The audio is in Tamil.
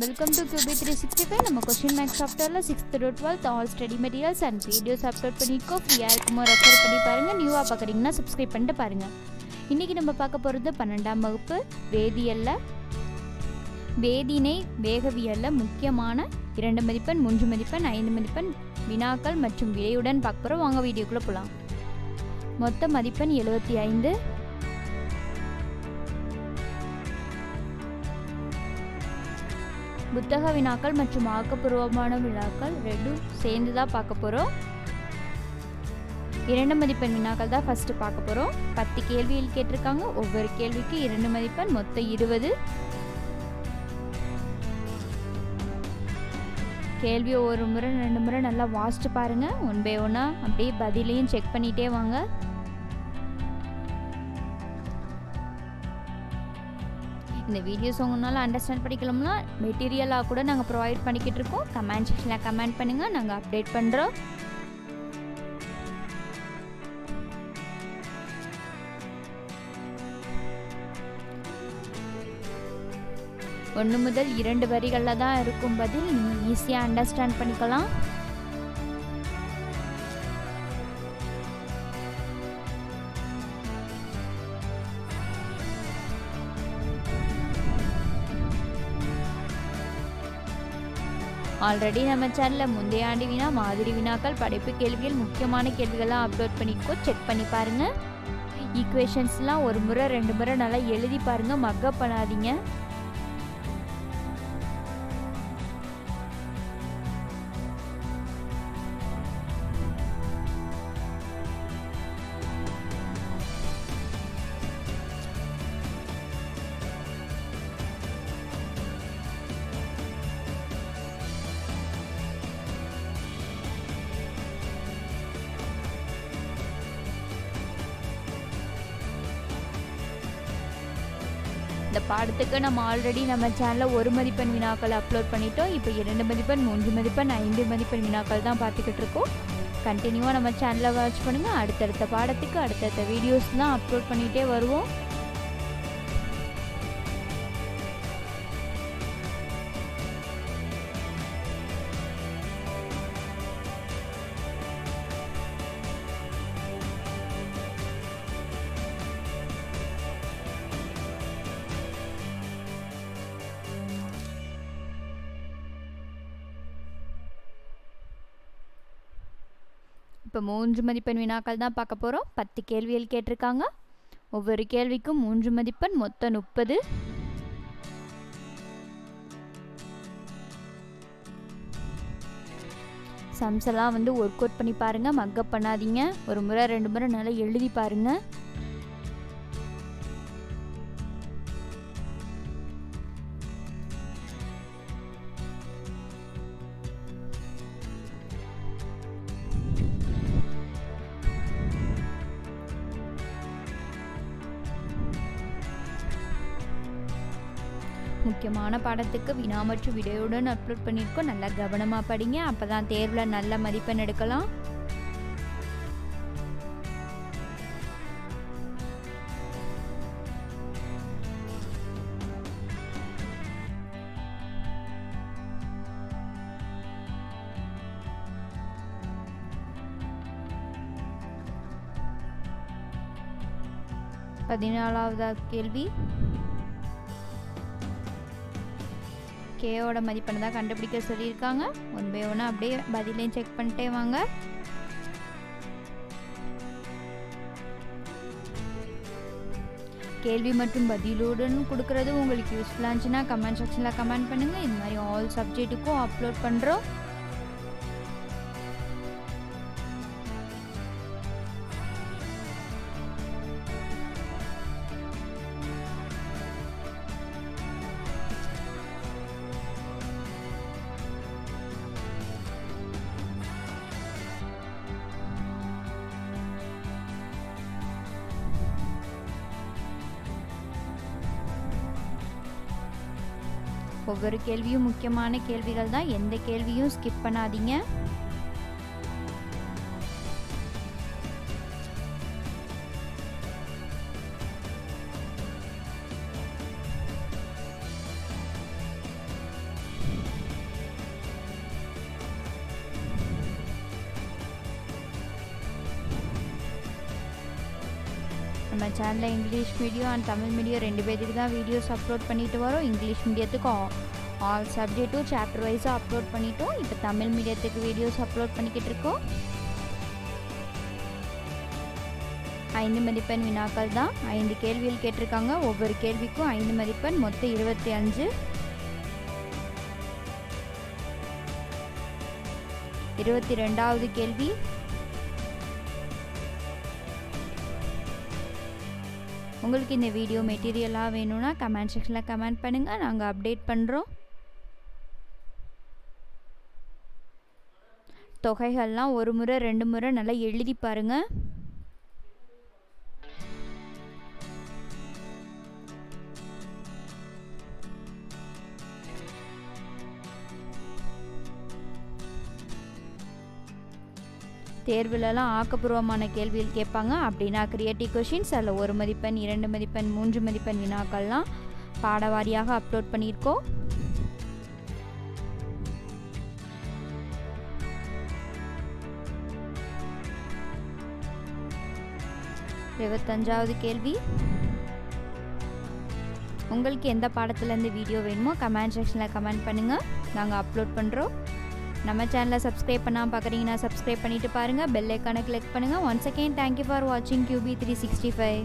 Welcome to Q B three sixty five நம்ம கொஷின் மேக்ஸ் சாஃப்ட்வேரில் sixth to twelfth all study materials and videos upload பண்ணிக்கோ. ஃப்ரீயாக இருக்குமோ ரெஃபர் பண்ணி பாருங்கள் நியூவாக பார்க்குறீங்கன்னா சப்ஸ்கிரைப் பண்ணிட்டு பாருங்கள் இன்றைக்கி நம்ம பார்க்க போகிறது பன்னெண்டாம் வகுப்பு. வேதியியலில் வேதினை வேகவியலில் முக்கியமான இரண்டு மதிப்பெண் மூன்று மதிப்பெண் ஐந்து மதிப்பெண் வினாக்கள் மற்றும் விலையுடன் பார்க்க போகிறோம் வாங்க வீடியோக்குள்ளே போகலாம் மொத்த மதிப்பெண் எழுபத்தி ஐந்து. புத்தக வினாக்கள் மற்றும் ஆக்கப்பூர்வமான வினாக்கள் ரெண்டும் சேர்ந்து தான் பார்க்க போகிறோம் இரண்டு மதிப்பெண் வினாக்கள் தான் ஃபஸ்ட்டு பார்க்க போகிறோம் பத்து கேள்விகள் கேட்டிருக்காங்க. ஒவ்வொரு கேள்விக்கு இரண்டு மதிப்பெண் மொத்தம் இருபது. கேள்வி ஒரு முறை ரெண்டு முறை நல்லா வாசிட்டு பாருங்கள் ஒன் பை ஒன்னாக அப்படியே பதிலையும் செக் பண்ணிகிட்டே வாங்க. இந்த வீடியோஸ் உங்களால் அண்டர்ஸ்டாண்ட் படிக்கலாம்னா மெட்டீரியலாக கூட நாங்கள் ப்ரொவைட் பண்ணிக்கிட்டு இருக்கோம். கமெண்ட் செக்ஷனில் கமெண்ட் பண்ணுங்கள் நாங்கள் அப்டேட் பண்ணுறோம் ஒன்று முதல் இரண்டு வரிகளில் தான் இருக்கும் பதில். நீங்கள் ஈஸியாக அண்டர்ஸ்டாண்ட் பண்ணிக்கலாம். ஆல்ரெடி நம்ம சேனலில் முந்தைய ஆண்டு வினா மாதிரி வினாக்கள் படைப்பு கேள்விகள் முக்கியமான கேள்விகள்லாம் அப்லோட் பண்ணிக்கோ செக் பண்ணி பாருங்கள் ஈக்குவேஷன்ஸ்லாம் ஒரு முறை ரெண்டு முறை நல்லா எழுதி பாருங்கள் மக்கப் பண்ணாதீங்க. இந்த பாடத்துக்கு நம்ம ஆல்ரெடி நம்ம சேனலில் ஒரு மதிப்பெண் வினாக்கள் அப்லோட் பண்ணிட்டோம். இப்போ இரண்டு மதிப்பெண் மூன்று மதிப்பெண் ஐந்து மதிப்பெண் வினாக்கள் தான் பார்த்துக்கிட்டு இருக்கோம். கண்டினியூவாக நம்ம சேனலை வாட்ச் பண்ணுங்கள் அடுத்தடுத்த பாடத்துக்கு அடுத்தடுத்த வீடியோஸ் தான் அப்லோட் பண்ணிகிட்டே வருவோம். இப்போ மூன்று மதிப்பெண் வினாக்கள் தான் பார்க்க போகிறோம் பத்து கேள்விகள் கேட்டிருக்காங்க. ஒவ்வொரு கேள்விக்கும் மூன்று மதிப்பெண் மொத்தம் முப்பது. சம்ஸ் எல்லாம் வந்து ஒர்க் அவுட் பண்ணி பாருங்கள் மக்கப் பண்ணாதீங்க. ஒரு முறை ரெண்டு முறை நல்லா எழுதி பாருங்கள் முக்கியமான பாடத்துக்கு வினாமற்று விடையுடன் அப்லோட் பண்ணியிருக்கோம். நல்லா கவனமாக படிங்க. அப்போ தான் தேர்வில் நல்ல மதிப்பெண் எடுக்கலாம். பதினாலாவது கேள்வி? கேவோட மதிப்பெண்ணை தான் கண்டுபிடிக்க சொல்லியிருக்காங்க. ஒன் பை ஒன்று அப்படியே பதிலையும் செக் பண்ணிட்டே வாங்க. கேள்வி மற்றும் பதிலுடன் கொடுக்குறது உங்களுக்கு யூஸ்ஃபுல்லாக இருந்துச்சுன்னா கமெண்ட் செக்ஷனில் கமெண்ட் பண்ணுங்கள் இந்த மாதிரி ஆல் சப்ஜெக்ட்டுக்கும் அப்லோட் பண்ணுறோம் ஒவ்வொரு கேள்வியும் முக்கியமான கேள்விகள் தான் எந்த கேள்வியும் ஸ்கிப் பண்ணாதீங்க. நம்ம சேனலில் English medium and Tamil medium ரெண்டு பேர்த்துக்கு தான் வீடியோஸ் அப்லோட் பண்ணிட்டு வரோம். இங்கிலீஷ் மீடியத்துக்கு ஆல் சப்ஜெக்ட்டும் சாப்டர் வைஸாக அப்லோட் பண்ணிட்டோம். இப்போ தமிழ் மீடியத்துக்கு வீடியோஸ் அப்லோட் பண்ணிக்கிட்டு இருக்கோம். ஐந்து மதிப்பெண் வினாக்கள் தான். ஐந்து கேள்விகள் கேட்டிருக்காங்க. ஒவ்வொரு கேள்விக்கும் ஐந்து மதிப்பெண் மொத்தம் இருபத்தி அஞ்சு. இருபத்தி ரெண்டாவது கேள்வி. உங்களுக்கு இந்த வீடியோ மெட்டீரியலாக வேணும்னா கமெண்ட் செக்ஷனில் கமெண்ட் பண்ணுங்கள் நாங்கள் அப்டேட் பண்ணுறோம் தொகைகள்லாம் ஒரு முறை ரெண்டு முறை நல்லா எழுதி பாருங்கள் தேர்வுலலாம் ஆக்கப்பூர்வமான கேள்விகள் கேட்பாங்க. அப்படின்னா கிரியேட்டிவ் கொஷின்ஸ் அதில் ஒரு மதிப்பெண் இரண்டு மதிப்பெண் மூன்று மதிப்பெண் வினாக்கள்லாம் பாடவாரியாக அப்லோட் பண்ணியிருக்கோம். இருபத்தஞ்சாவது கேள்வி. உங்களுக்கு எந்த பாடத்துலேருந்து வீடியோ வேணுமோ கமெண்ட் செக்ஷனில் கமெண்ட் பண்ணுங்கள் நாங்கள் அப்லோட் பண்ணுறோம் நம்ம சேனலை சப்ஸ்கிரைப் பண்ணாமல் பார்க்குறீங்கன்னா சப்ஸ்கிரைப் பண்ணிவிட்டு பாருங்கள் பெல் ஐக்கானை கிளிக் பண்ணுங்கள் once again thank you for வாட்சிங் கியூபி த்ரீ சிக்ஸ்டி ஃபைவ்